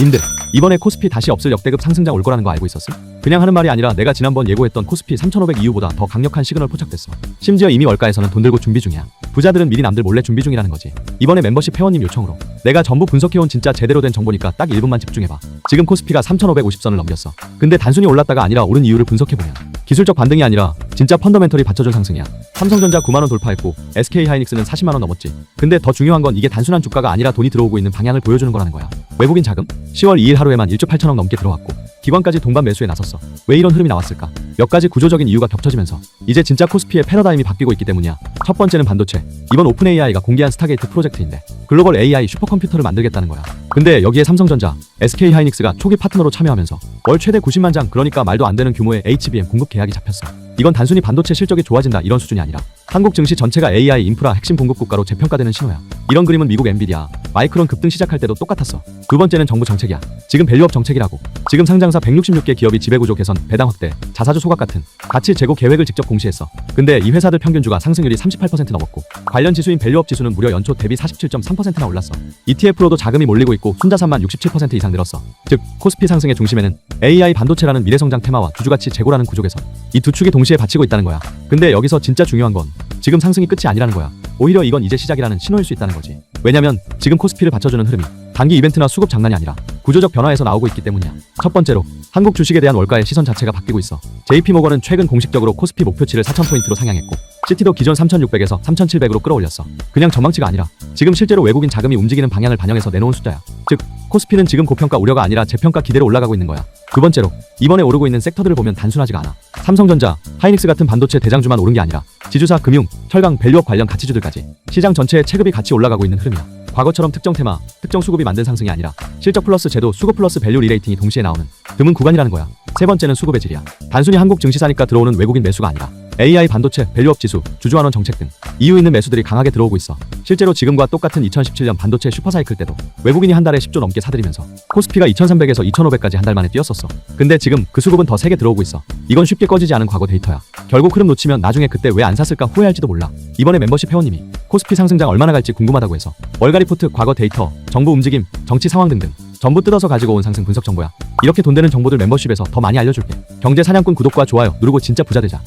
님들 이번에 코스피 다시 없을 역대급 상승장 올 거라는 거 알고 있었음? 그냥 하는 말이 아니라 내가 지난번 예고했던 코스피 3500 이후보다 더 강력한 시그널 포착됐어. 심지어 이미 월가에서는 돈 들고 준비 중이야. 부자들은 미리 남들 몰래 준비 중이라는 거지. 이번에 멤버십 회원님 요청으로. 내가 전부 분석해온 진짜 제대로 된 정보니까 딱 1분만 집중해봐. 지금 코스피가 3550선을 넘겼어. 근데 단순히 올랐다가 아니라 오른 이유를 분석해보면 기술적 반등이 아니라 진짜 펀더멘털이 받쳐준 상승이야. 삼성전자 9만원 돌파했고 SK하이닉스는 40만원 넘었지. 근데 더 중요한 건 이게 단순한 주가가 아니라 돈이 들어오고 있는 방향을 보여주는 거라는 거야. 외국인 자금? 10월 2일 하루에만 1조 8천억 넘게 들어왔고 기관까지 동반 매수에 나섰어. 왜 이런 흐름이 나왔을까 몇 가지 구조적인 이유가 겹쳐지면서 이제 진짜 코스피의 패러다임이 바뀌고 있기 때문이야. 첫 번째는 반도체. 이번 오픈 AI가 공개한 스타게이트 프로젝트인데 글로벌 AI 슈퍼컴퓨터를 만들겠다는 거야. 근데 여기에 삼성전자 SK하이닉스가 초기 파트너로 참여하면서 월 최대 90만 장 그러니까 말도 안 되는 규모의 HBM 공급 계약이 잡혔어. 이건 단순히 반도체 실적이 좋아진다 이런 수준이 아니라 한국 증시 전체가 AI 인프라 핵심 공급 국가로 재평가되는 신호야 이런 그림은 미국 엔비디아 마이크론 급등 시작할 때도 똑같았어. 두 번째는 정부 정책이야. 지금 밸류업 정책이라고. 지금 상장사 166개 기업이 지배구조 개선 배당 확대 자사주 소각 같은 가치 제고 계획을 직접 공시했어. 근데 이 회사들 평균주가 상승률이 38% 넘었고 관련 지수인 밸류업 지수는 무려 연초 대비 47.3%나 올랐어. ETF로도 자금이 몰리고 있고 순자산만 67% 이상 늘었어. 즉 코스피 상승의 중심에는 AI 반도체라는 미래성장 테마와 주주가치 재고라는 구조 개선. 이 두 축이 동시에 받치고 있다는 거야. 근데 여기서 진짜 중요한 건 지금 상승이 끝이 아니라는 거야 오히려 이건 이제 시작이라는 신호일 수 있다는 거지. 왜냐면 지금 코스피를 받쳐주는 흐름이 단기 이벤트나 수급 장난이 아니라 구조적 변화에서 나오고 있기 때문이야. 첫 번째로 한국 주식에 대한 월가의 시선 자체가 바뀌고 있어. JP모건은 최근 공식적으로 코스피 목표치를 4,000포인트로 상향했고 시티도 기존 3,600에서 3,700으로 끌어올렸어. 그냥 전망치가 아니라 지금 실제로 외국인 자금이 움직이는 방향을 반영해서 내놓은 숫자야. 즉 코스피는 지금 고평가 우려가 아니라 재평가 기대로 올라가고 있는 거야. 두 번째로 이번에 오르고 있는 섹터들을 보면 단순하지가 않아 삼성전자, 하이닉스 같은 반도체 대장주만 오른 게 아니라 지주사, 금융, 철강, 밸류업 관련 가치주들까지 시장 전체의 체급이 같이 올라가고 있는 흐름이야 과거처럼 특정 테마, 특정 수급이 만든 상승이 아니라 실적 플러스 제도, 수급 플러스 밸류 리레이팅이 동시에 나오는 드문 구간이라는 거야. 세 번째는 수급의 질이야. 단순히 한국 증시 사니까 들어오는 외국인 매수가 아니라 AI 반도체, 밸류업 지수, 주주환원 정책 등 이유 있는 매수들이 강하게 들어오고 있어. 실제로 지금과 똑같은 2017년 반도체 슈퍼사이클 때도 외국인이 한 달에 10조 넘게 사들이면서 코스피가 2,300에서 2,500까지 한 달 만에 뛰었었어. 근데 지금 그 수급은 더 세게 들어오고 있어. 이건 쉽게 꺼지지 않은 과거 데이터야. 결국 흐름 놓치면 나중에 그때 왜 안 샀을까 후회할지도 몰라. 이번에 멤버십 회원님이 코스피 상승장 얼마나 갈지 궁금하다고 해서 월가 리포트, 과거 데이터, 정부 움직임, 정치 상황 등등 전부 뜯어서 가지고 온 상승 분석 정보야. 이렇게 돈 되는 정보들 멤버십에서 더 많이 알려줄게. 경제 사냥꾼 구독과 좋아요 누르고 진짜 부자 되자.